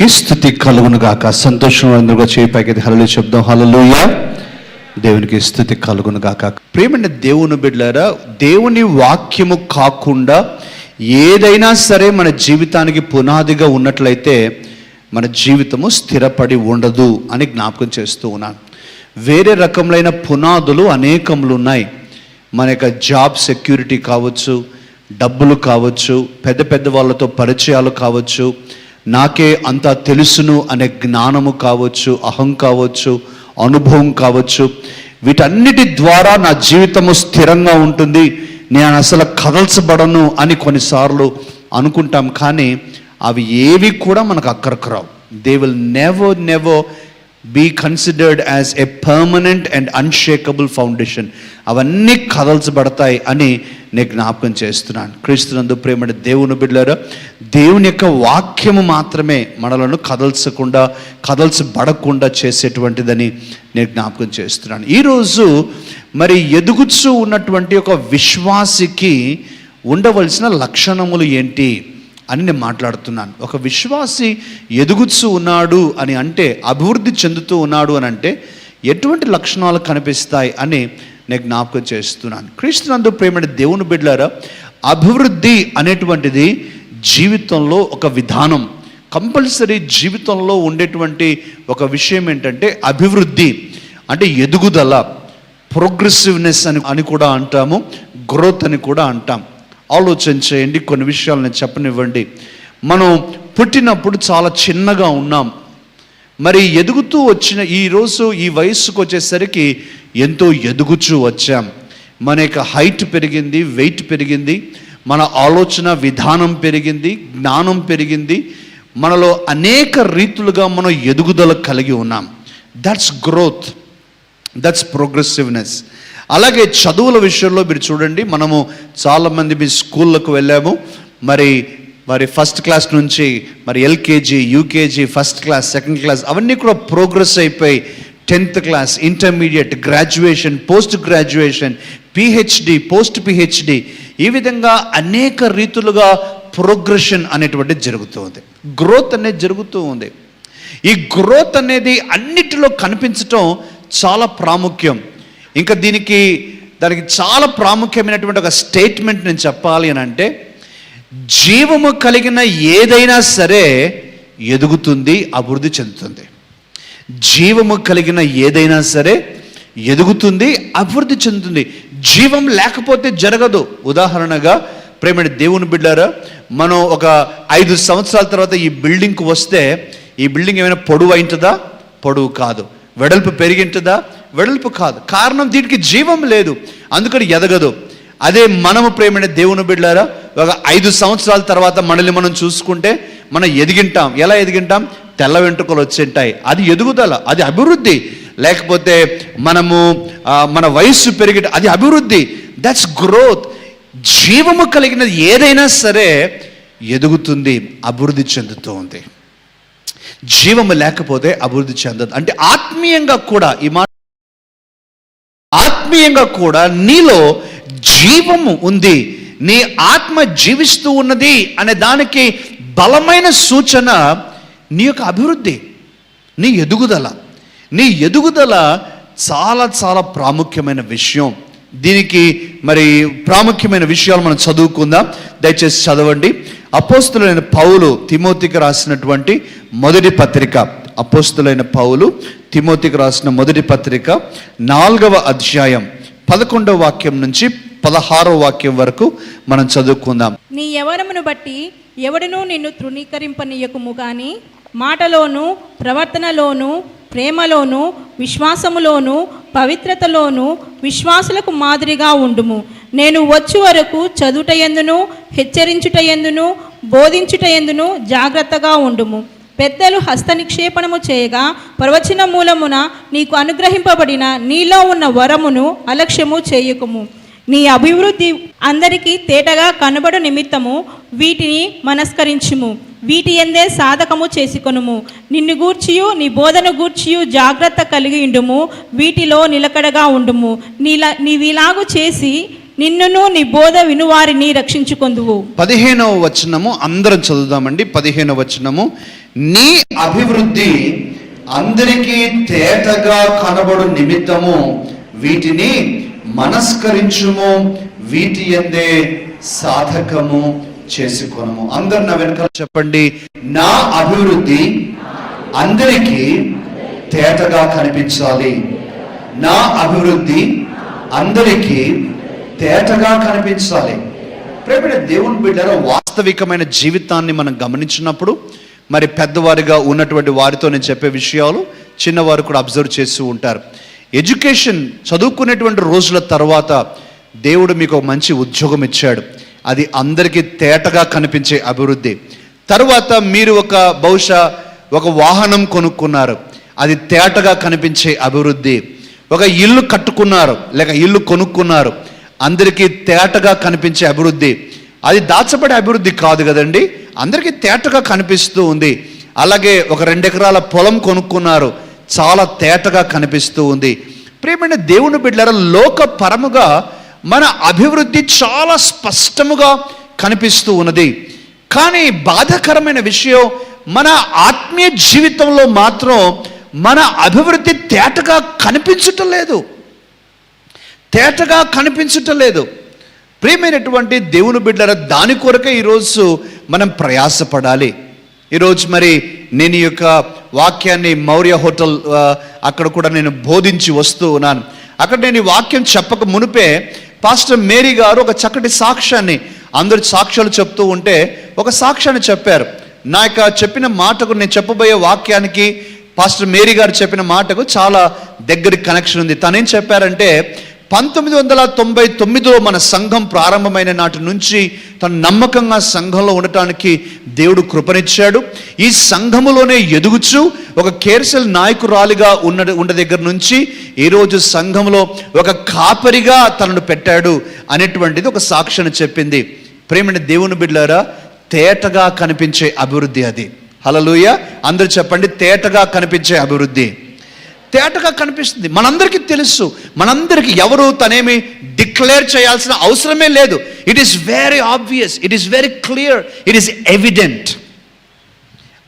దేవునికి స్థుతి కలుగును గాక. సంతోషం అందరుగా చేయి పైకి హలలు చెప్దాం. హలలుయ దేవునికి స్థుతి కలుగును గాక. ప్రేమైన దేవుని బిడ్డారా దేవుని వాక్యము కాకుండా ఏదైనా సరే మన జీవితానికి పునాదిగా ఉన్నట్లయితే మన జీవితము స్థిరపడి ఉండదు అని జ్ఞాపకం చేస్తూ ఉన్నాను. వేరే రకములైన పునాదులు అనేకములు ఉన్నాయి. మన యొక్క జాబ్ సెక్యూరిటీ కావచ్చు డబ్బులు కావచ్చు పెద్ద పెద్ద వాళ్ళతో పరిచయాలు కావచ్చు నాకే అంతా తెలుసును అనే జ్ఞానము కావచ్చు అహం కావచ్చు అనుభవం కావచ్చు. వీటన్నిటి ద్వారా నా జీవితము స్థిరంగా ఉంటుంది. నేను అసలు కదల్చబడను అని కొన్నిసార్లు అనుకుంటాం కానీ అవి ఏవి కూడా మనకు అక్కరకు రావు. They will never never be considered as a permanent and unshakable foundation అవన్నీ కదల్చబడతాయి అని నేను జ్ఞాపకం చేస్తున్నాను. క్రీస్తునందు ప్రేమని దేవుని బిడ్డారా దేవుని యొక్క వాక్యము మాత్రమే మనలను కదల్చకుండా కదల్చబడకుండా చేసేటువంటిదని నేను జ్ఞాపకం చేస్తున్నాను. ఈరోజు మరి ఎదుగుచూ ఉన్నటువంటి ఒక విశ్వాసికి ఉండవలసిన లక్షణములు ఏంటి? అని నేను మాట్లాడుతున్నాను. ఒక విశ్వాసి ఎదుగుతూ ఉన్నాడు అని అంటే అభివృద్ధి చెందుతూ ఉన్నాడు అని అంటే ఎటువంటి లక్షణాలు కనిపిస్తాయి అని నేను జ్ఞాపకం చేస్తున్నాను. క్రీస్తునందు ప్రేమడి దేవుని బిడ్డారా అభివృద్ధి అనేటువంటిది జీవితంలో ఒక విధానం. కంపల్సరీ జీవితంలో ఉండేటువంటి ఒక విషయం ఏంటంటే అభివృద్ధి. అంటే ఎదుగుదల. ప్రోగ్రెసివ్నెస్ అని అని కూడా అంటాము గ్రోత్ అని కూడా అంటాం. ఆలోచన చేయండి కొన్ని విషయాలు నేను చెప్పనివ్వండి. మనం పుట్టినప్పుడు చాలా చిన్నగా ఉన్నాం. మరి ఎదుగుతూ వచ్చిన ఈరోజు ఈ వయస్సుకు వచ్చేసరికి ఎంతో ఎదుగుచూ వచ్చాం. మన యొక్క హైట్ పెరిగింది వెయిట్ పెరిగింది మన ఆలోచన విధానం పెరిగింది జ్ఞానం పెరిగింది. మనలో అనేక రీతులుగా మనం ఎదుగుదల కలిగి ఉన్నాం. దట్స్ గ్రోత్ దట్స్ ప్రోగ్రెసివ్నెస్ అలాగే చదువుల విషయంలో మీరు చూడండి మనము చాలామంది మీ స్కూళ్ళకు వెళ్ళాము. మరి మరి ఫస్ట్ క్లాస్ నుంచి మరి LKG UKG first class second class అవన్నీ కూడా ప్రోగ్రెస్ అయిపోయి tenth class intermediate graduation post graduation PhD post PhD ఈ విధంగా అనేక రీతులుగా ప్రోగ్రెషన్ అనేటువంటిది జరుగుతూ ఉంది. గ్రోత్ అనేది జరుగుతూ ఉంది. ఈ గ్రోత్ అనేది అన్నిటిలో కనిపించటం చాలా ప్రాముఖ్యం. ఇంకా దీనికి దానికి చాలా ప్రాముఖ్యమైనటువంటి ఒక స్టేట్మెంట్ నేను చెప్పాలి అని అంటే జీవము కలిగిన ఏదైనా సరే ఎదుగుతుంది అభివృద్ధి చెందుతుంది. జీవము కలిగిన ఏదైనా సరే ఎదుగుతుంది అభివృద్ధి చెందుతుంది. జీవం లేకపోతే జరగదు. ఉదాహరణగా ప్రేమని దేవుని బిడ్డారా మనం ఒక ఐదు సంవత్సరాల తర్వాత ఈ బిల్డింగ్కి వస్తే ఈ బిల్డింగ్ ఏమైనా పొడవు అయింటుందా? పొడవు కాదు. వెడల్పు పెరిగింటుందా? వెడల్పు కాదు. కారణం దీనికి జీవం లేదు. అందుకని ఎదగదు. అదే మనము ప్రేమైన దేవుని బిడ్డారా ఒక ఐదు సంవత్సరాల తర్వాత మనల్ని మనం చూసుకుంటే మనం ఎదిగింటాం. ఎలా ఎదిగింటాం? తెల్ల వెంట్రుకలు వచ్చింటాయి. అది ఎదుగుదల అది అభివృద్ధి. లేకపోతే మనము మన వయస్సు పెరిగి అది అభివృద్ధి. దట్స్ గ్రోత్ జీవము కలిగినది ఏదైనా సరే ఎదుగుతుంది అభివృద్ధి చెందుతూ ఉంది జీవము లేకపోతే అభివృద్ధి చెందదు. అంటే ఆత్మీయంగా కూడా ఈ మాట ఆత్మీయంగా కూడా నీలో జీవము ఉంది. నీ ఆత్మ జీవిస్తూ ఉన్నది అనే దానికి బలమైన సూచన నీ యొక్క అభివృద్ధి నీ ఎదుగుదల. నీ ఎదుగుదల చాలా చాలా ప్రాముఖ్యమైన విషయం. దీనికి మరి ప్రాముఖ్యమైన విషయాలు మనం చదువుకుందాం. దయచేసి చదవండి. అపోస్తులైన పౌలు తిమోతికి రాసినటువంటి మొదటి పత్రిక. అపోస్తులైన పౌలు తిమోతికి రాసిన మొదటి పత్రిక నాలుగవ అధ్యాయం పదకొండవ వాక్యం నుంచి పదహారవ వాక్యం వరకు మనం చదువుకుందాం. నీ యవనమును బట్టి ఎవడనూ నిన్ను తృణీకరింపనీయకుము కానీ మాటలోను ప్రవర్తనలోను ప్రేమలోను విశ్వాసములోను పవిత్రతలోను విశ్వాసులకు మాదిరిగా ఉండుము. నేను వచ్చు వరకు చదువుట ఎందును హెచ్చరించుట ఎందును బోధించుట ఎందును జాగ్రత్తగా ఉండుము. పెద్దలు హస్త నిక్షేపణము చేయగా ప్రవచన మూలమున నీకు అనుగ్రహింపబడిన నీలో ఉన్న వరమును అలక్ష్యము చేయకుము. నీ అభివృద్ధి అందరికీ తేటగా కనబడు నిమిత్తము వీటిని మనస్కరించుము. వీటి ఎందే సాధకము చేసుకొనుము. నిన్ను గూర్చియు నీ బోధన గూర్చియు జాగ్రత్త కలిగి ఉండుము. వీటిలో నిలకడగా ఉండుము. నీలా నీవిలాగు చేసి నిన్నును నీ బోధ వినువారిని రక్షించుకొందువు. పదిహేనవ వచనము అందరం చదువుదామండి. పదిహేనవ వచనము నీ అభివృద్ధి అందరికీ తేటగా కనబడు నిమిత్తము వీటిని మనస్కరించుము వీటి ఎందే సాధకము చేసుకొనము. అందరు నా వెనకాల చెప్పండి. నా అభివృద్ధి అందరికీ తేటగా కనిపించాలి. నా అభివృద్ధి అందరికీ తేటగా కనిపించాలి. ప్రేమిడ దేవుని బిడ్డలో వాస్తవికమైన జీవితాన్ని మనం గమనించినప్పుడు మరి పెద్దవారిగా ఉన్నటువంటి వారితో నేను చెప్పే విషయాలు చిన్నవారు కూడా అబ్జర్వ్ చేస్తూ ఉంటారు. ఎడ్యుకేషన్ చదువుకునేటువంటి రోజుల తర్వాత దేవుడు మీకు ఒక మంచి ఉద్యోగం ఇచ్చాడు. అది అందరికీ తేటగా కనిపించే అభివృద్ధి. తర్వాత మీరు ఒక బహుశా ఒక వాహనం కొనుక్కున్నారు. అది తేటగా కనిపించే అభివృద్ధి. ఒక ఇల్లు కట్టుకున్నారు లేక ఇల్లు కొనుక్కున్నారు. అందరికీ తేటగా కనిపించే అభివృద్ధి. అది దాచబడే అభివృద్ధి కాదు కదండి. అందరికీ తేటగా కనిపిస్తూ ఉంది. అలాగే ఒక రెండు ఎకరాల పొలం కొనుక్కున్నారు. చాలా తేటగా కనిపిస్తూ ఉంది. ప్రేమైన దేవుని బిడ్డల లోక పరముగా మన అభివృద్ధి చాలా స్పష్టముగా కనిపిస్తూ ఉన్నది. కానీ బాధాకరమైన విషయం మన ఆత్మీయ జీవితంలో మాత్రం మన అభివృద్ధి తేటగా కనిపించటం లేదు. తేటగా కనిపించటం లేదు. ప్రియమైనటువంటి దేవుని బిడ్డల దాని కొరకే ఈరోజు మనం ప్రయాసపడాలి. ఈరోజు మరి నేను ఈ యొక్క వాక్యాన్ని మౌర్య హోటల్ అక్కడ కూడా నేను బోధించి వస్తూ ఉన్నాను. అక్కడ నేను ఈ వాక్యం చెప్పక మునిపే పాస్టర్ మేరీ గారు ఒక చక్కటి సాక్ష్యాన్ని అందరు సాక్ష్యాలు చెప్తూ ఉంటే ఒక సాక్ష్యాన్ని చెప్పారు. నా యొక్క చెప్పిన మాటకు నేను చెప్పబోయే వాక్యానికి పాస్టర్ మేరీ గారు చెప్పిన మాటకు చాలా దగ్గర కనెక్షన్ ఉంది. తనేం చెప్పారంటే పంతొమ్మిది వందల తొంభై తొమ్మిదిలో మన సంఘం ప్రారంభమైన నాటి నుంచి తను నమ్మకంగా సంఘంలో ఉండటానికి దేవుడు కృపనిచ్చాడు. ఈ సంఘములోనే ఎదుగుచు ఒక కేర్సెల్ నాయకురాలిగా ఉన్న ఉన్న దగ్గర నుంచి ఈరోజు సంఘంలో ఒక కాపరిగా తనను పెట్టాడు అనేటువంటిది ఒక సాక్షిని చెప్పింది. ప్రేమని దేవుని బిడ్డారా తేటగా కనిపించే అభివృద్ధి అది. హలలుయ అందరూ చెప్పండి తేటగా కనిపించే అభివృద్ధి. తేటగా కనిపిస్తుంది. మనందరికీ తెలుసు. మనందరికీ ఎవరు తనేమి డిక్లేర్ చేయాల్సిన అవసరమే లేదు. It is very obvious it is very clear it is evident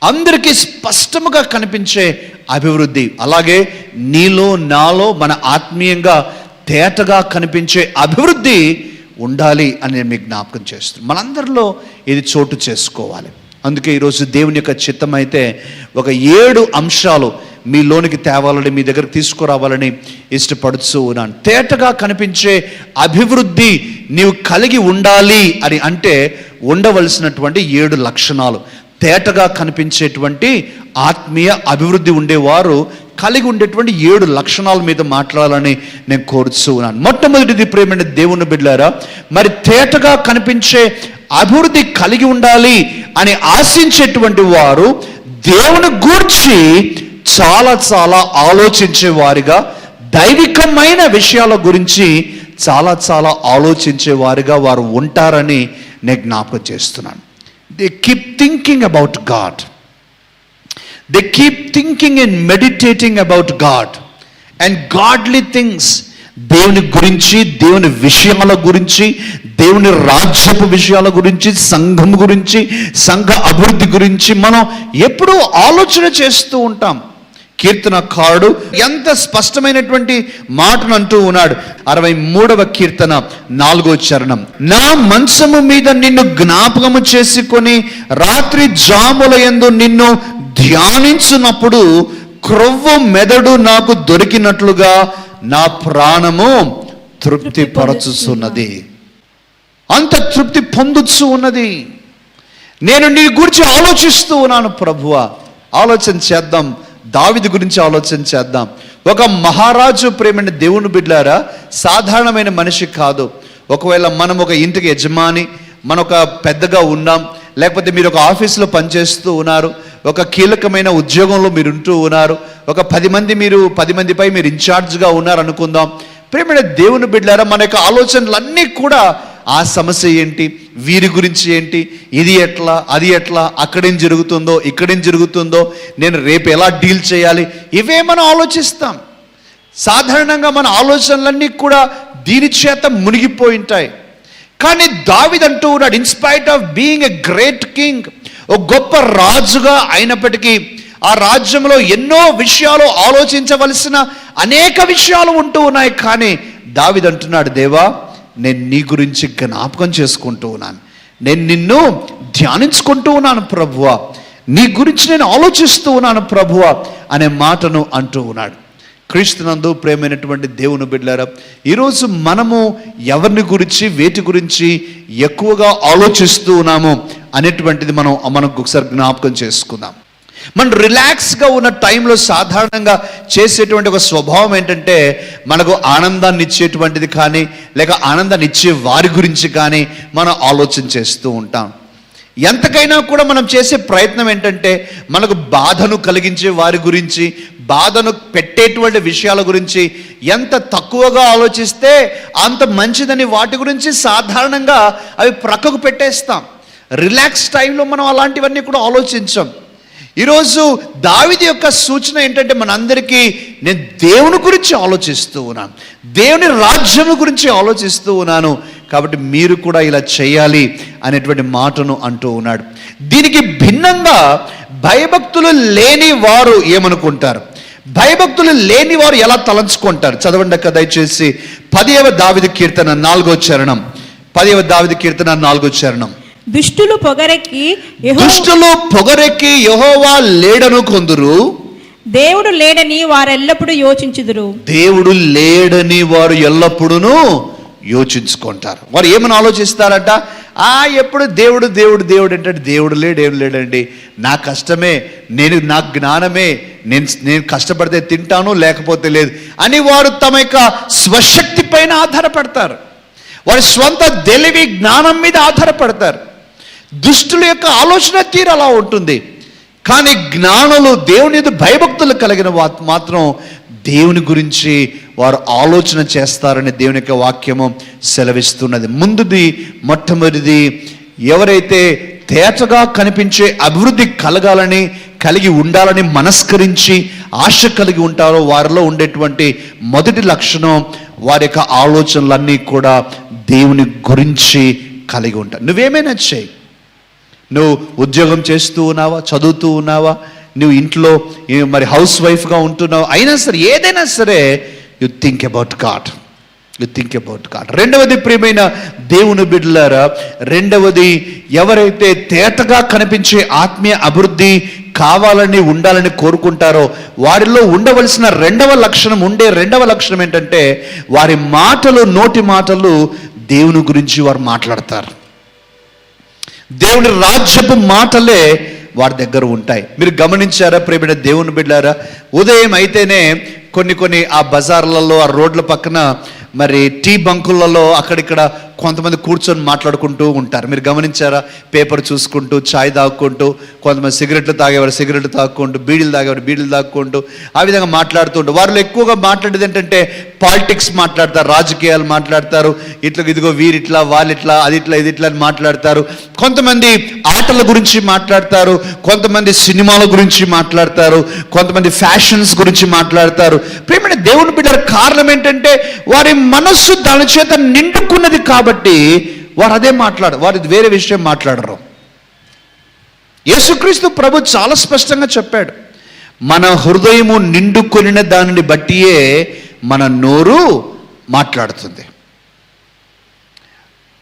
అందరికీ స్పష్టముగా కనిపించే అభివృద్ధి. అలాగే నీలో నాలో మన ఆత్మీయంగా తేటగా కనిపించే అభివృద్ధి ఉండాలి అని నేను మీకు జ్ఞాపకం చేస్తున్నాను. మనందరిలో ఇది చోటు చేసుకోవాలి. అందుకే ఈరోజు దేవుని యొక్క చిత్తం అయితే ఒక ఏడు అంశాలు మీలోనికి తేవాలని మీ దగ్గరకు తీసుకురావాలని ఇష్టపడుతూ ఉన్నాను. తేటగా కనిపించే అభివృద్ధి నీవు కలిగి ఉండాలి అని అంటే ఉండవలసినటువంటి ఏడు లక్షణాలు. తేటగా కనిపించేటువంటి ఆత్మీయ అభివృద్ధి ఉండేవారు కలిగి ఉండేటువంటి ఏడు లక్షణాల మీద మాట్లాడాలని నేను కోరుతూ ఉన్నాను. మొట్టమొదటిది ప్రేమైన దేవుని బిడ్డారా మరి తేటగా కనిపించే అభివృద్ధి కలిగి ఉండాలి అని ఆశించేటువంటి వారు దేవుని గూర్చి చాలా చాలా ఆలోచించే వారిగా దైవికమైన విషయాల గురించి చాలా చాలా ఆలోచించే వారిగా వారు ఉంటారని నేను జ్ఞాపకం చేస్తున్నాను. They keep thinking about God they keep thinking and meditating about God and godly things దేవుని గురించి దేవుని విషయాల గురించి దేవుని రాజ్యపు విషయాల గురించి సంఘం గురించి సంఘ అభివృద్ధి గురించి మనం ఎప్పుడూ ఆలోచన చేస్తూ ఉంటాం. కీర్తనకారుడు ఎంత స్పష్టమైనటువంటి మాటను అంటూ ఉన్నాడు. అరవై మూడవ కీర్తన నాలుగో చరణం. నా మంచము మీద నిన్ను జ్ఞాపకము చేసుకొని రాత్రి జాముల ఎందు నిన్ను ధ్యానించినప్పుడు క్రొవ్వు మెదడు నాకు దొరికినట్లుగా నా ప్రాణము తృప్తి పరచుచున్నది అంత తృప్తి పొందుచు ఉన్నది. నేను నీ గురించి ఆలోచిస్తూ ఉన్నాను ప్రభువ. ఆలోచన చేద్దాం. దావిది గురించి ఆలోచన చేద్దాం. ఒక మహారాజు ప్రేమైన దేవుని బిడ్డారా సాధారణమైన మనిషి కాదు. ఒకవేళ మనం ఒక ఇంటికి యజమాని మన ఒక పెద్దగా ఉన్నాం లేకపోతే మీరు ఒక ఆఫీసులో పనిచేస్తూ ఉన్నారు ఒక కీలకమైన ఉద్యోగంలో మీరు ఉంటూ ఉన్నారు ఒక పది మంది మీరు పది మందిపై మీరు ఇన్ఛార్జ్గా ఉన్నారు అనుకుందాం ప్రేమైన దేవుని బిడ్డారా మన యొక్క ఆలోచనలన్నీ కూడా ఆ సమస్య ఏంటి? వీరి గురించి ఏంటి? ఇది ఎట్లా? అది ఎట్లా? అక్కడేం జరుగుతుందో? ఇక్కడేం జరుగుతుందో? నేను రేపు ఎలా డీల్ చేయాలి? ఇవే మనం ఆలోచిస్తాం. సాధారణంగా మన ఆలోచనలన్నీ కూడా దీని చేత మునిగిపోయి ఉంటాయి. కానీ దావిదంటూ ఉన్నాడు in spite of being a great king ఒక గొప్ప రాజుగా అయినప్పటికీ ఆ రాజ్యంలో ఎన్నో విషయాలు ఆలోచించవలసిన అనేక విషయాలు ఉంటూ ఉన్నాయి. కానీ దావిదంటున్నాడు దేవా నేను నీ గురించి జ్ఞాపకం చేసుకుంటూ ఉన్నాను. నేను నిన్ను ధ్యానించుకుంటూ ఉన్నాను ప్రభువ. నీ గురించి నేను ఆలోచిస్తూ ఉన్నాను ప్రభువ అనే మాటను అంటూ ఉన్నాడు. క్రీస్తునందు ప్రేమైనటువంటి దేవుని బిడ్డారా ఈరోజు మనము ఎవరిని గురించి వేటి గురించి ఎక్కువగా ఆలోచిస్తూ ఉన్నాము అనేటువంటిది మనం మనకు ఒకసారి జ్ఞాపకం చేసుకుందాం. మనం రిలాక్స్గా ఉన్న టైంలో సాధారణంగా చేసేటువంటి ఒక స్వభావం ఏంటంటే మనకు ఆనందాన్ని ఇచ్చేటువంటిది కానీ లేక ఆనందాన్ని ఇచ్చే వారి గురించి కానీ మనం ఆలోచన చేస్తూ ఉంటాం. ఎంతకైనా కూడా మనం చేసే ప్రయత్నం ఏంటంటే మనకు బాధను కలిగించే వారి గురించి బాధను పెట్టేటువంటి విషయాల గురించి ఎంత తక్కువగా ఆలోచిస్తే అంత మంచిదని వాటి గురించి సాధారణంగా అవి ప్రక్కకు పెట్టేస్తాం. రిలాక్స్ టైంలో మనం అలాంటివన్నీ కూడా ఆలోచించాం. ఈరోజు దావిది యొక్క సూచన ఏంటంటే మనందరికీ నేను దేవుని గురించి ఆలోచిస్తూ ఉన్నాను. దేవుని రాజ్యం గురించి ఆలోచిస్తూ ఉన్నాను. కాబట్టి మీరు కూడా ఇలా చేయాలి అనేటువంటి మాటను అంటూ ఉన్నాడు. దీనికి భిన్నంగా భయభక్తులు లేని వారు ఏమనుకుంటారు? భయభక్తులు లేని వారు ఎలా తలంచుకుంటారు? చదవండి అక్క దయచేసి. పదివ దావిది కీర్తన నాలుగో చరణం. పదివ దావిది కీర్తన నాలుగో చరణం. దుష్టులు పొగరెక్కి దుష్టులు పొగరెక్కి యహోవా లేడను కొందురు. దేవుడు లేడని వారెల్లప్పుడూ యోచించుదురు. దేవుడు లేడని వారు ఎల్లప్పుడూ యోచించుకుంటారు. వారు ఏమని ఆలోచిస్తారట? ఆ ఎప్పుడు దేవుడు దేవుడు దేవుడు అంటే దేవుడు లేడు ఏం లేడండి. నా కష్టమే నేను నా జ్ఞానమే నేను నేను కష్టపడితే తింటాను లేకపోతే లేదు. అని వారు తమ యొక్క స్వశక్తి పైన ఆధారపడతారు. వారి స్వంత తెలివి జ్ఞానం మీద ఆధారపడతారు. దుష్టుల యొక్క ఆలోచన తీరు అలా ఉంటుంది. కానీ జ్ఞానులు దేవుని మీద భయభక్తులు కలిగిన మాత్రం దేవుని గురించి వారు ఆలోచన చేస్తారని దేవుని యొక్క వాక్యము సెలవిస్తున్నది. ముందుది మొట్టమొదటిది ఎవరైతే తేటగా కనిపించే అభివృద్ధి కలగాలని కలిగి ఉండాలని మనస్కరించి ఆశ కలిగి ఉంటారో వారిలో ఉండేటువంటి మొదటి లక్షణం వారి యొక్క ఆలోచనలన్నీ కూడా దేవుని గురించి కలిగి ఉంటారు నువ్వేమైనా చేయి నువ్వు ఉద్యోగం చేస్తూ ఉన్నావా? చదువుతూ ఉన్నావా? నువ్వు ఇంట్లో మరి హౌస్ వైఫ్గా ఉంటున్నావు? అయినా సరే ఏదైనా సరే you think about God you think about God రెండవది ప్రియమైన దేవుని బిడ్డలారా రెండవది ఎవరైతే తేటగా కనిపించే ఆత్మీయ అభివృద్ధి కావాలని ఉండాలని కోరుకుంటారో వారిలో ఉండవలసిన రెండవ లక్షణం ఉండే రెండవ లక్షణం ఏంటంటే వారి మాటలు నోటి మాటలు దేవుని గురించి వారు మాట్లాడతారు. దేవుని రాజ్యపు మాటలే వారి దగ్గర ఉంటాయి. మీరు గమనించారా ప్రేమిడ దేవుని బిడ్డారా? ఉదయం అయితేనే కొన్ని కొన్ని ఆ బజార్లలో ఆ రోడ్ల పక్కన మరి టీ బంకులలో అక్కడిక్కడ కొంతమంది కూర్చొని మాట్లాడుకుంటూ ఉంటారు. మీరు గమనించారా? పేపర్ చూసుకుంటూ చాయ్ తాగుకుంటూ కొంతమంది సిగరెట్లు తాగేవారు సిగరెట్లు తాగుకుంటూ బీడీలు తాగేవారు బీడీలు తాగుకుంటూ ఆ విధంగా మాట్లాడుతూ ఉంటారు. వారిలో ఎక్కువగా మాట్లాడేది ఏంటంటే పాలిటిక్స్ మాట్లాడతారు రాజకీయాలు మాట్లాడతారు. ఇట్లా ఇదిగో వీరిట్లా వాళ్ళిట్లా అది ఇట్లా ఇది ఇట్లా అని మాట్లాడతారు. కొంతమంది ఆటల గురించి మాట్లాడతారు కొంతమంది సినిమాల గురించి మాట్లాడతారు కొంతమంది ఫ్యాషన్స్ గురించి మాట్లాడతారు. ప్రేమైన దేవుని బిడ్డ కారణం ఏంటంటే వారి మనస్సు దాని చేత నిండుకున్నది కాబట్టి వారు అదే మాట్లాడు వారు వేరే విషయం మాట్లాడరు. యేసుక్రీస్తు ప్రభు చాలా స్పష్టంగా చెప్పాడు మన హృదయము నిండుకొనిన దానిని బట్టియే మన నోరు మాట్లాడుతుంది.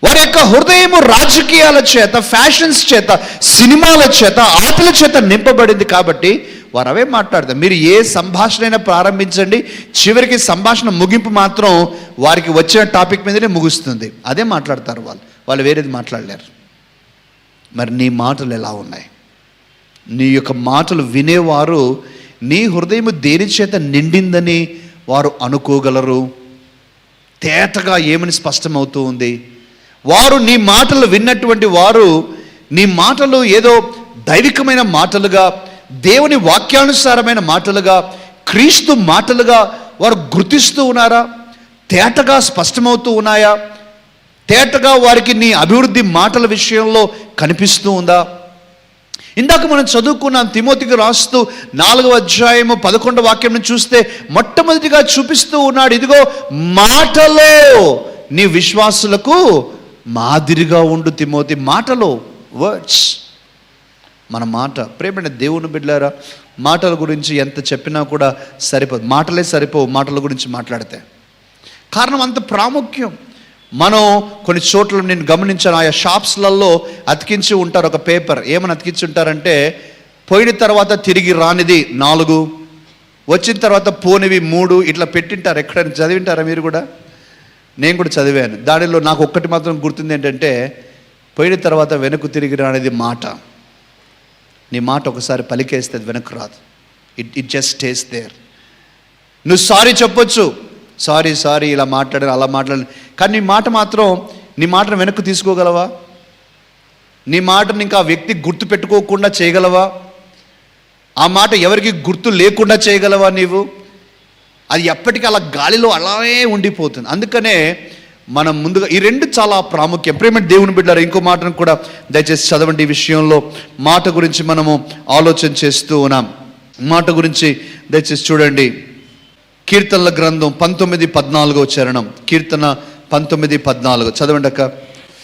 వారి యొక్క హృదయము రాజకీయాల చేత ఫ్యాషన్స్ చేత సినిమాల చేత ఆటల చేత నింపబడింది కాబట్టి వారు అవే మాట్లాడతారు. మీరు ఏ సంభాషణ అయినా ప్రారంభించండి. చివరికి సంభాషణ ముగింపు మాత్రం వారికి వచ్చిన టాపిక్ మీదనే ముగుస్తుంది. అదే మాట్లాడతారు వాళ్ళు. వాళ్ళు వేరేది మాట్లాడలేరు. మరి నీ మాటలు ఎలా ఉన్నాయి? నీ యొక్క మాటలు వినేవారు నీ హృదయం దేని చేత నిండిందని వారు అనుకోగలరు? తేటగా ఏమని స్పష్టమవుతూ ఉంది? వారు నీ మాటలు విన్నటువంటి వారు నీ మాటలు ఏదో దైవికమైన మాటలుగా దేవుని వాక్యానుసారమైన మాటలుగా క్రీస్తు మాటలుగా వారు గుర్తిస్తూ ఉన్నారా? తేటగా స్పష్టమవుతూ ఉన్నాయా? తేటగా వారికి నీ అభివృద్ధి మాటల విషయంలో కనిపిస్తూ ఉందా? ఇందాక మనం చదువుకున్నాం తిమోతికి రాస్తూ నాలుగవ అధ్యాయము పదకొండవ వాక్యం చూస్తే మొట్టమొదటిగా చూపిస్తూ ఉన్నాడు ఇదిగో మాటలో నీ విశ్వాసులకు మాదిరిగా ఉండు తిమోతి మాటలో వర్డ్స్ మన మాట. ప్రేమైన దేవుని బిడ్డారా మాటల గురించి ఎంత చెప్పినా కూడా సరిపోదు. మాటలే సరిపోవు మాటల గురించి మాట్లాడితే. కారణం అంత ప్రాముఖ్యం. మనం కొన్ని చోట్ల నేను గమనించాను ఆయా షాప్స్లలో అతికించి ఉంటారు ఒక పేపర్. ఏమని అతికించి ఉంటారంటే పోయిన తర్వాత తిరిగి రానిది నాలుగు వచ్చిన తర్వాత పోనివి మూడు ఇట్లా పెట్టింటారు. ఎక్కడైనా చదివింటారా మీరు కూడా? నేను కూడా చదివాను. దానిలో నాకు ఒక్కటి మాత్రం గుర్తుంది ఏంటంటే పోయిన తర్వాత వెనక్కు తిరిగి రానిది మాట. నీ మాట ఒకసారి పలికేస్తే అది వెనక్కు రాదు. It it just stays there నువ్వు సారీ చెప్పొచ్చు. సారీ సారీ ఇలా మాట్లాడాను అలా మాట్లాడారు కానీ నీ మాట మాత్రం నీ మాటను వెనక్కు తీసుకోగలవా? నీ మాటను ఇంకా ఆ వ్యక్తి గుర్తు పెట్టుకోకుండా చేయగలవా? ఆ మాట ఎవరికి గుర్తు లేకుండా చేయగలవా నీవు? అది ఎప్పటికీ అలా గాలిలో అలానే ఉండిపోతుంది. అందుకనే మనం ముందుగా ఈ రెండు చాలా ప్రాముఖ్యం. ప్రేమ దేవుని బిడ్డారు ఇంకో మాటను కూడా దయచేసి చదవండి ఈ విషయంలో. మాట గురించి మనము ఆలోచన చేస్తూ ఉన్నాం. మాట గురించి దయచేసి చూడండి. కీర్తనల గ్రంథం పంతొమ్మిది పద్నాలుగో చరణం. కీర్తన పంతొమ్మిది పద్నాలుగు. చదవండి అక్క.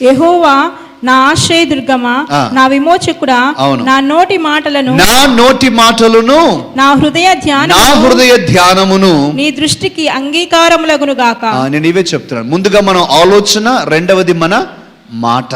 ఎహోవా నా ఆశ్రయ దుర్గమా. నా విమోచకుడా. నా నోటి మాటలను? నా నోటి మాటలను? నా హృదయ నా ధ్యానం హృదయ ధ్యానమును? నీ దృష్టికి అంగీకారములగును గాక. నేను ఇవే చెప్తున్నాను. ముందుగా మనం ఆలోచన రెండవది మన మాట.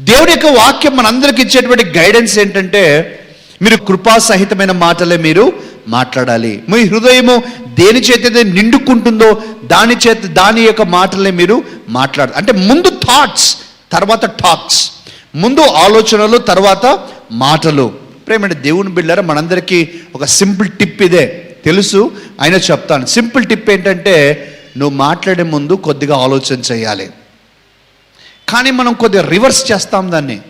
దేవుడి యొక్క వాక్యం మనందరికి ఇచ్చేటువంటి గైడెన్స్ ఏంటంటే మీరు కృపా సహితమైన మాటలే మీరు మాట్లాడాలి. మీ హృదయము దేని చేత నిండుకుంటుందో దాని చేత దాని యొక్క మాటలే మీరు మాట్లాడాలి. అంటే ముందు థాట్స్ తర్వాత టాక్స్. ముందు ఆలోచనలు తర్వాత మాటలు. ప్రేమంటే దేవుని బిళ్ళారా మనందరికీ ఒక సింపుల్ టిప్ ఇదే. తెలుసు అయినా చెప్తాను. సింపుల్ టిప్ ఏంటంటే నువ్వు మాట్లాడే ముందు కొద్దిగా ఆలోచన చేయాలి. కానీ మనం కొద్దిగా రివర్స్ చేస్తాం దాన్ని.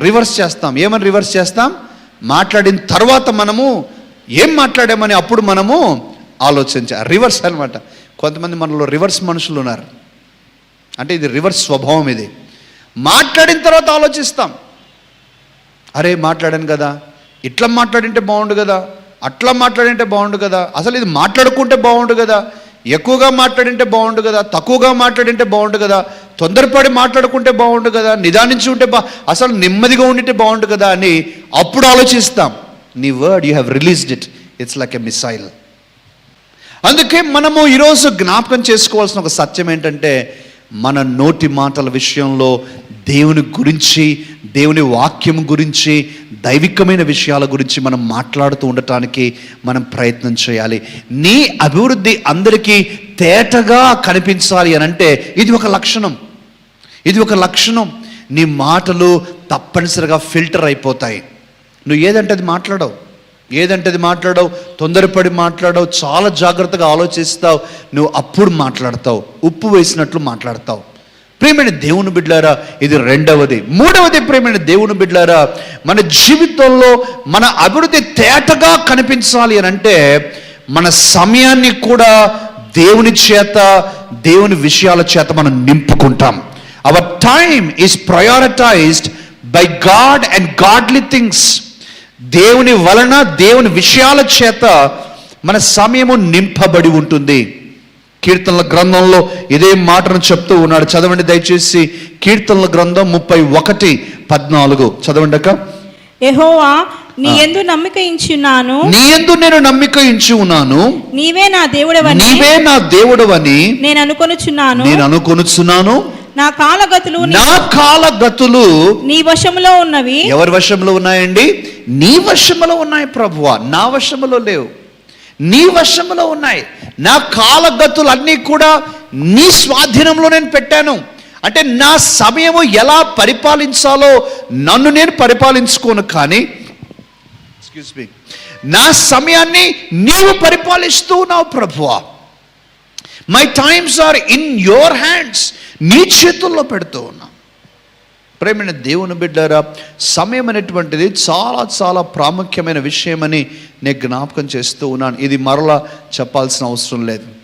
రివర్స్ చేస్తాం. ఏమని రివర్స్ చేస్తాం? మాట్లాడిన తర్వాత మనము ఏం మాట్లాడామని అప్పుడు మనము ఆలోచించ రివర్స్ అన్నమాట. కొంతమంది మనలో రివర్స్ మనుషులు ఉన్నారు. అంటే ఇది రివర్స్ స్వభావం ఇది. మాట్లాడిన తర్వాత ఆలోచిస్తాం. అరే మాట్లాడాను కదా. ఇట్లా మాట్లాడింటే బాగుండు కదా. అట్లా మాట్లాడింటే బాగుండు కదా. అసలు ఇది మాట్లాడుకుంటే బాగుండు కదా. ఎక్కువగా మాట్లాడింటే బాగుండు కదా. తక్కువగా మాట్లాడింటే బాగుండు కదా. తొందరపడి మాట్లాడుకుంటే బాగుండు కదా. నిదానించి ఉంటే బా అసలు నెమ్మదిగా ఉండింటే బాగుండు కదా అని అప్పుడు ఆలోచిస్తాం. నీ word you have released it. It's like a missile. అందుకే మనము ఈరోజు జ్ఞాపకం చేసుకోవాల్సిన ఒక సత్యం ఏంటంటే మన నోటి మాటల విషయంలో దేవుని గురించి దేవుని వాక్యం గురించి దైవికమైన విషయాల గురించి మనం మాట్లాడుతూ ఉండటానికి మనం ప్రయత్నం చేయాలి. నీ అభివృద్ధి అందరికీ తేటగా కనిపించాలి అని అంటే ఇది ఒక లక్షణం. ఇది ఒక లక్షణం. నీ మాటలు తప్పనిసరిగా ఫిల్టర్ అయిపోతాయి. నువ్వు ఏదంటే అది మాట్లాడవు. ఏదంటే అది మాట్లాడవు? తొందరపడి మాట్లాడవు. చాలా జాగ్రత్తగా ఆలోచిస్తావు. నువ్వు అప్పుడు మాట్లాడతావు. ఉప్పు వేసినట్లు మాట్లాడతావు. ప్రేమైన దేవుని బిడ్డారా ఇది రెండవది. మూడవది ప్రేమైన దేవుని బిడ్డారా మన జీవితంలో మన అభివృద్ధి తేటగా కనిపించాలి అని అంటే మన సమయాన్ని కూడా దేవుని చేత దేవుని విషయాల చేత మనం నింపుకుంటాం. Our time is prioritized by God and godly things దేవుని వలన దేవుని విషయాల చేత మన సమయము నింపబడి ఉంటుంది. కీర్తనల గ్రంథంలో ఇదే మాటను చెప్తూ ఉన్నాడు. చదవండి దయచేసి. కీర్తనల గ్రంథం ముప్పై ఒకటి పద్నాలుగు. చదవండి అక్క. యెహోవా నీ ఎందు నమ్మిక ఇంచున్నాను నీ యందు నేను నమ్మిక ఇంచి ఉన్నాను. నీవే నా దేవుడవని. నీవే నా దేవుడవని నేను అనుకొనుచున్నాను. నేను అనుకొనుచున్నాను. నా కాలగతులు నీ- కాలగతులు నీ వశములో ఉన్నవి. ఎవరి వశంలో ఉన్నాయండి? నీ వశములో ఉన్నాయి ప్రభువా. నా వశములో లేవు. నీ వశములో ఉన్నాయి. నా కాలగతులు అన్నీ కూడా నీ స్వాధీనంలో నేను పెట్టాను. అంటే నా సమయము ఎలా పరిపాలించాలో నన్ను నేను పరిపాలించుకోను కానీ ఎక్స్క్యూజ్ మీ నా సమయాన్ని నీవు పరిపాలిస్తూ ఉన్నావు ప్రభువా. My times are in your hands నీ చేతుల్లో పెడుతూ ఉన్నా. ప్రేమైన దేవుని బిడ్డారా సమయం అనేటువంటిది చాలా చాలా ప్రాముఖ్యమైన విషయమని నేను జ్ఞాపకం చేస్తూ ఉన్నాను. ఇది మరలా చెప్పాల్సిన అవసరం లేదు.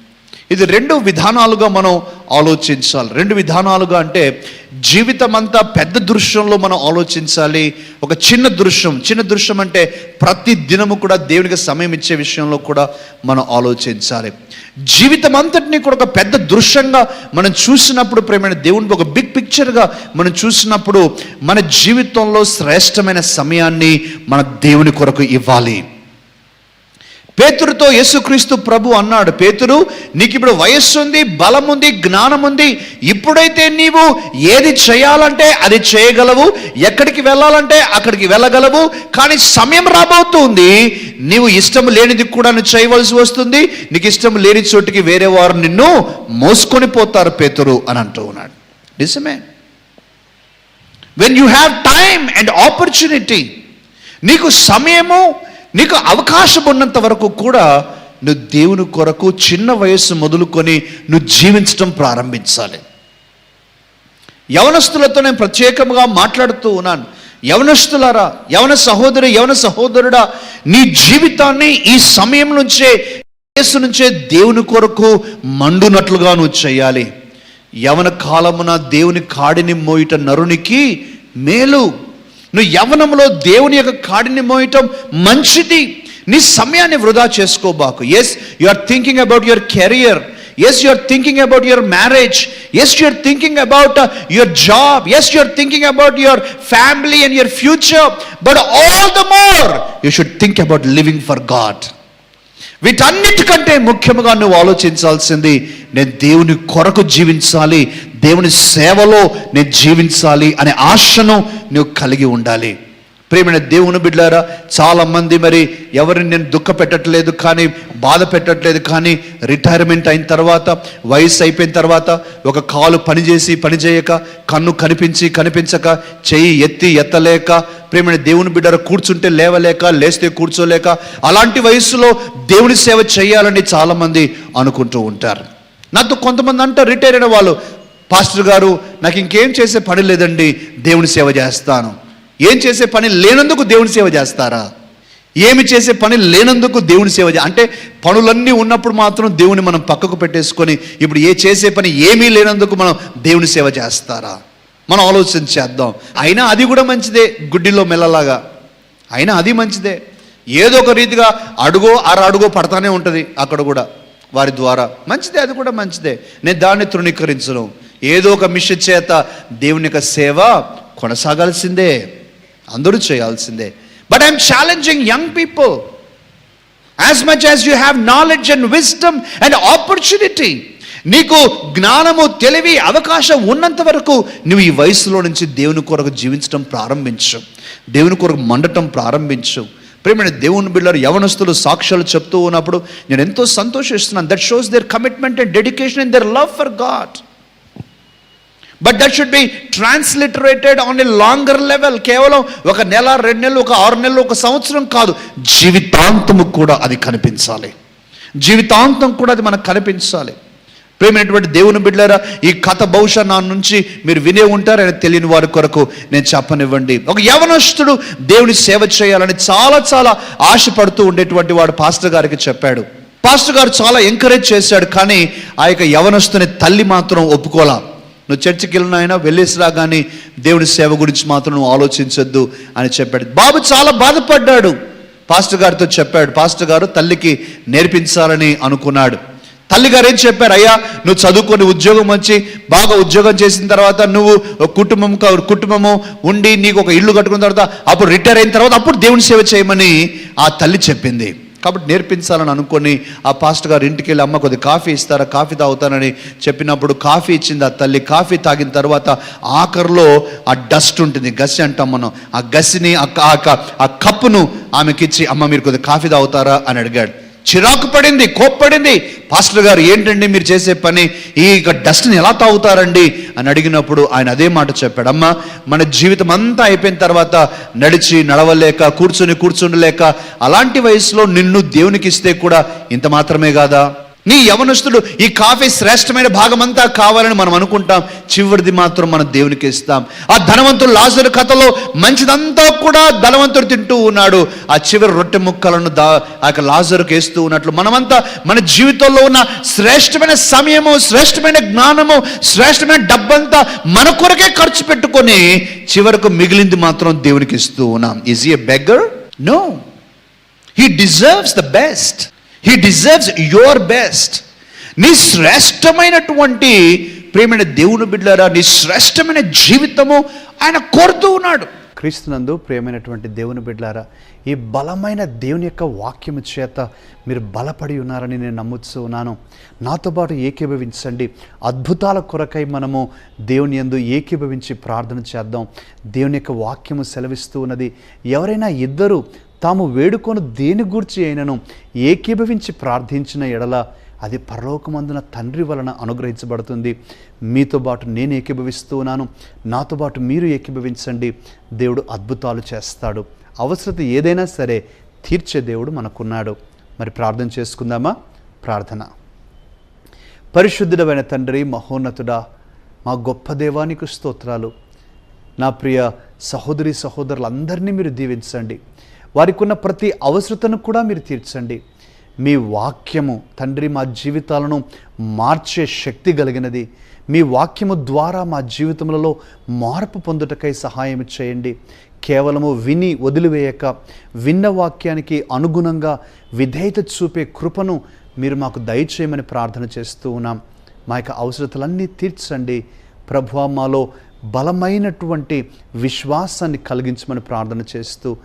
ఇది రెండు విధానాలుగా మనం ఆలోచించాలి. రెండు విధానాలుగా అంటే జీవితం అంతా పెద్ద దృశ్యంలో మనం ఆలోచించాలి. ఒక చిన్న దృశ్యం. చిన్న దృశ్యం అంటే ప్రతి దినము కూడా దేవునికి సమయం ఇచ్చే విషయంలో కూడా మనం ఆలోచించాలి. జీవితం అంతటినీ కూడా ఒక పెద్ద దృశ్యంగా మనం చూసినప్పుడు ప్రేమైన దేవునికి ఒక బిగ్ పిక్చర్గా మనం చూసినప్పుడు మన జీవితంలో శ్రేష్టమైన సమయాన్ని మన దేవుని కొరకు ఇవ్వాలి. పేతురుతో యేసుక్రీస్తు ప్రభు అన్నాడు పేతురు నీకు ఇప్పుడు వయస్సు ఉంది బలం ఉంది జ్ఞానం ఉంది ఇప్పుడైతే నీవు ఏది చేయాలంటే అది చేయగలవు. ఎక్కడికి వెళ్ళాలంటే అక్కడికి వెళ్ళగలవు. కానీ సమయం రాబోతుంది. నీవు ఇష్టం లేనిది కూడా నువ్వు చేయవలసి వస్తుంది. నీకు ఇష్టం లేని చోటికి వేరే వారు నిన్ను మోసుకొని పోతారు పేతురు అని అంటూ ఉన్నాడు. నిజమే when you have time and opportunity నీకు సమయము నీకు అవకాశం ఉన్నంత వరకు కూడా నువ్వు దేవుని కొరకు చిన్న వయస్సు మొదలుకొని నువ్వు జీవించడం ప్రారంభించాలి. యవనస్తులతో నేను ప్రత్యేకంగా మాట్లాడుతూ ఉన్నాను. యవనస్తులారా యవన సహోదరి యవన సహోదరుడా నీ జీవితాన్ని ఈ సమయం నుంచే వయస్సు నుంచే దేవుని కొరకు మండునట్లుగా నువ్వు చేయాలి. యవన కాలమున దేవుని కాడిని మోయిట నరునికి మేలు. నువ్వు యవనంలో దేవుని యొక్క కాడిని మోయటం మంచిది. నీ సమయాన్ని వృధా చేసుకోబాకు as you are thinking about your career as you are thinking about your marriage as you are thinking about your job as you are thinking about your family and your future but all the more you should think about living for God వీటన్నిటికంటే ముఖ్యంగా నువ్వు ఆలోచించాల్సింది నేను దేవుని కొరకు జీవించాలి దేవుని సేవలో నేను జీవించాలి అనే ఆశను నువ్వు కలిగి ఉండాలి. ప్రేమైన దేవుని బిడ్డారా చాలా మంది మరి ఎవరిని నేను దుఃఖ పెట్టట్లేదు కానీ బాధ పెట్టట్లేదు కానీ రిటైర్మెంట్ అయిన తర్వాత వయసు అయిపోయిన తర్వాత ఒక కాలు పనిచేసి పనిచేయక కన్ను కనిపించి కనిపించక చెయ్యి ఎత్తి ఎత్తలేక ప్రేమైన దేవుని బిడ్డర కూర్చుంటే లేవలేక లేస్తే కూర్చోలేక అలాంటి వయసులో దేవుని సేవ చేయాలని చాలామంది అనుకుంటూ ఉంటారు. నాతో కొంతమంది అంటారు రిటైర్ అయిన వాళ్ళు పాస్టర్ గారు నాకు ఇంకేం చేసే పని లేదండి దేవుని సేవ చేస్తాను. ఏం చేసే పని లేనందుకు దేవుని సేవ చేస్తారా? ఏమి చేసే పని లేనందుకు దేవుని సేవ అంటే పనులన్నీ ఉన్నప్పుడు మాత్రం దేవుని మనం పక్కకు పెట్టేసుకొని ఇప్పుడు ఏ చేసే పని ఏమీ లేనందుకు మనం దేవుని సేవ చేస్తారా? మనం ఆలోచన చేద్దాం. అయినా అది కూడా మంచిదే గుడ్డిలో మెల్లలాగా. అయినా అది మంచిదే. ఏదో ఒక రీతిగా అడుగో అర అడుగో పడతానే ఉంటుంది అక్కడ కూడా వారి ద్వారా. మంచిదే అది కూడా మంచిదే. నేను దాన్ని తృణీకరించను. ఏదో ఒక మిషన్ చేత దేవుని యొక్క సేవ కొనసాగాల్సిందే అందరూ చేయాల్సిందే. But I'm challenging young people as much as you have knowledge and wisdom and opportunity నీకు జ్ఞానము తెలివి అవకాశం ఉన్నంత వరకు నువ్వు ఈ వయసులో నుంచి దేవుని కొరకు జీవించడం ప్రారంభించు. దేవుని కొరకు మండటం ప్రారంభించు. ప్రేమైన దేవుని బిళ్ళారు యవనస్తులు సాక్ష్యాలు చెప్తూ ఉన్నప్పుడు నేను ఎంతో సంతోషిస్తున్నాను. That shows their commitment and dedication in their love for God but that should be transliterated on a longer level కేవలం ఒక నెల రెండు నెలలు ఒక ఆరు నెలలు ఒక సంవత్సరం కాదు. జీవితాంతము కూడా అది కనిపించాలి. జీవితాంతం కూడా అది మనకు కనిపించాలి. ప్రేమైనటువంటి దేవుని బిడ్డారా ఈ కథ బహుశా నా నుంచి మీరు వినే ఉంటారని తెలియని వారి కొరకు నేను చెప్పనివ్వండి. ఒక యవనస్తుడు దేవుని సేవ చేయాలని చాలా చాలా ఆశపడుతూ ఉండేటువంటి వాడు పాస్టర్ గారికి చెప్పాడు. పాస్టర్ గారు చాలా ఎంకరేజ్ చేశాడు కానీ ఆ యొక్క యవనస్తుని తల్లి మాత్రం ఒప్పుకోలా. నువ్వు చర్చికి వెళ్ళిన ఆయన వెళ్ళేసిరా కానీ దేవుని సేవ గురించి మాత్రం నువ్వు ఆలోచించొద్దు అని చెప్పాడు. బాబు చాలా బాధపడ్డాడు. పాస్టర్ గారితో చెప్పాడు పాస్టర్ గారు తల్లికి నేర్పించాలని అనుకున్నాడు. తల్లి గారు ఏం చెప్పారు? అయ్యా నువ్వు చదువుకొని ఉద్యోగం వచ్చి బాగా ఉద్యోగం చేసిన తర్వాత నువ్వు ఒక కుటుంబం కుటుంబము ఉండి నీకు ఒక ఇల్లు కట్టుకున్న తర్వాత అప్పుడు రిటైర్ అయిన తర్వాత అప్పుడు దేవుని సేవ చేయమని ఆ తల్లి చెప్పింది. కాబట్టి నేర్పించాలని అనుకొని ఆ పాస్టర్ గారు ఇంటికి వెళ్ళి అమ్మ కొద్ది కాఫీ ఇస్తారా? కాఫీ తాగుతానని చెప్పినప్పుడు కాఫీ ఇచ్చింది ఆ తల్లి. కాఫీ తాగిన తర్వాత ఆఖరిలో ఆ డస్ట్ ఉంటుంది. గసి అంటాం మనం. ఆ గసిని ఆ ఆ కప్పును ఆమెకిచ్చి అమ్మ మీరు కొద్ది కాఫీ తాగుతారా? అని అడిగాడు. చిరాకు పడింది కోప్పడింది పాస్టర్ గారు ఏంటండి మీరు చేసే పని? ఈ డస్ట్ని ఎలా తాగుతారండి? అని అడిగినప్పుడు ఆయన అదే మాట చెప్పాడు అమ్మ మన జీవితం అంతా అయిపోయిన తర్వాత నడిచి నడవలేక కూర్చొని కూర్చుండలేక అలాంటి వయసులో నిన్ను దేవునికి ఇస్తే కూడా ఇంత మాత్రమే కాదా? నీ యవనస్తుడు ఈ కాఫీ శ్రేష్టమైన భాగమంతా కావాలని మనం అనుకుంటాం. చివరిది మాత్రం మనం దేవునికి ఇస్తాం. ఆ ధనవంతుడు లాజరు కథలో మంచిదంతా కూడా ధనవంతుడు తింటూ ఉన్నాడు. ఆ చివరి రొట్టె ముక్కలను దా ఆ యొక్క లాజరుకు వేస్తూ ఉన్నట్లు మనమంతా మన జీవితంలో ఉన్న శ్రేష్టమైన సమయము శ్రేష్టమైన జ్ఞానము శ్రేష్టమైన డబ్బంతా మన కొరకే ఖర్చు పెట్టుకొని చివరకు మిగిలింది మాత్రం దేవునికి ఇస్తూ ఉన్నాం. Is a beggar no he deserves the best he deserves your best నీ శ్రేష్టమైనటువంటి ప్రేమైన దేవుని బిడ్డలారా నీ శ్రేష్టమైన జీవితము ఆయన కోరుతూ ఉన్నాడు. క్రీస్తునందు ప్రియమైనటువంటి దేవుని బిడ్డలారా ఈ బలమైన దేవుని యొక్క వాక్యము చేత మీరు బలపడి ఉన్నారని నేను నమ్ముతూ ఉన్నాను. నాతో పాటు ఏకీభవించండి. అద్భుతాల కొరకై మనము దేవుని యందు ఏకీభవించి ప్రార్థన చేద్దాం. దేవుని యొక్క వాక్యము సెలవిస్తూ ఉన్నది. ఎవరైనా ఇద్దరు తాము వేడుకొని దేని గూర్చి అయినను ఏకీభవించి ప్రార్థించిన ఎడల అది పరలోకమందున తండ్రి వలన అనుగ్రహించబడుతుంది. మీతో పాటు నేను ఏకీభవిస్తూ ఉన్నాను. నాతో పాటు మీరు ఏకీభవించండి. దేవుడు అద్భుతాలు చేస్తాడు. అవసరత ఏదైనా సరే తీర్చే దేవుడు మనకున్నాడు. మరి ప్రార్థన చేసుకుందామా? ప్రార్థన. పరిశుద్ధుడమైన తండ్రి మహోన్నతుడా మా గొప్ప దేవానికి స్తోత్రాలు. నా ప్రియ సహోదరి సహోదరులందరినీ మీరు దీవించండి. వారికి ఉన్న ప్రతి అవసరతను కూడా మీరు తీర్చండి. మీ వాక్యము తండ్రి మా జీవితాలను మార్చే శక్తి కలిగినది. మీ వాక్యము ద్వారా మా జీవితములలో మార్పు పొందుటకై సహాయం చేయండి. కేవలము విని వదిలివేయక విన్న వాక్యానికి అనుగుణంగా విధేయత చూపే కృపను మీరు మాకు దయచేయమని ప్రార్థన చేస్తూ ఉన్నాం. మా యొక్క అవసరతలన్నీ తీర్చండి. ప్రభు మాలో బలమైనటువంటి విశ్వాసాన్ని కలిగించమని ప్రార్థన చేస్తూ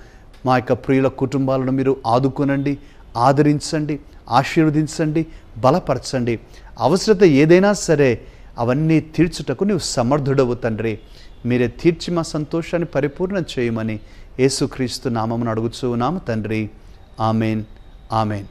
మా యొక్క ప్రియుల కుటుంబాలను మీరు ఆదుకొనండి ఆదరించండి ఆశీర్వదించండి బలపరచండి. అవసరత ఏదైనా సరే అవన్నీ తీర్చుటకు నీవు సమర్థుడవు తండ్రి. మీరే తీర్చి మా సంతోషాన్ని పరిపూర్ణం చేయమని యేసుక్రీస్తు నామమును అడుగుచూ నామ తండ్రి. ఆమెన్. ఆమెన్.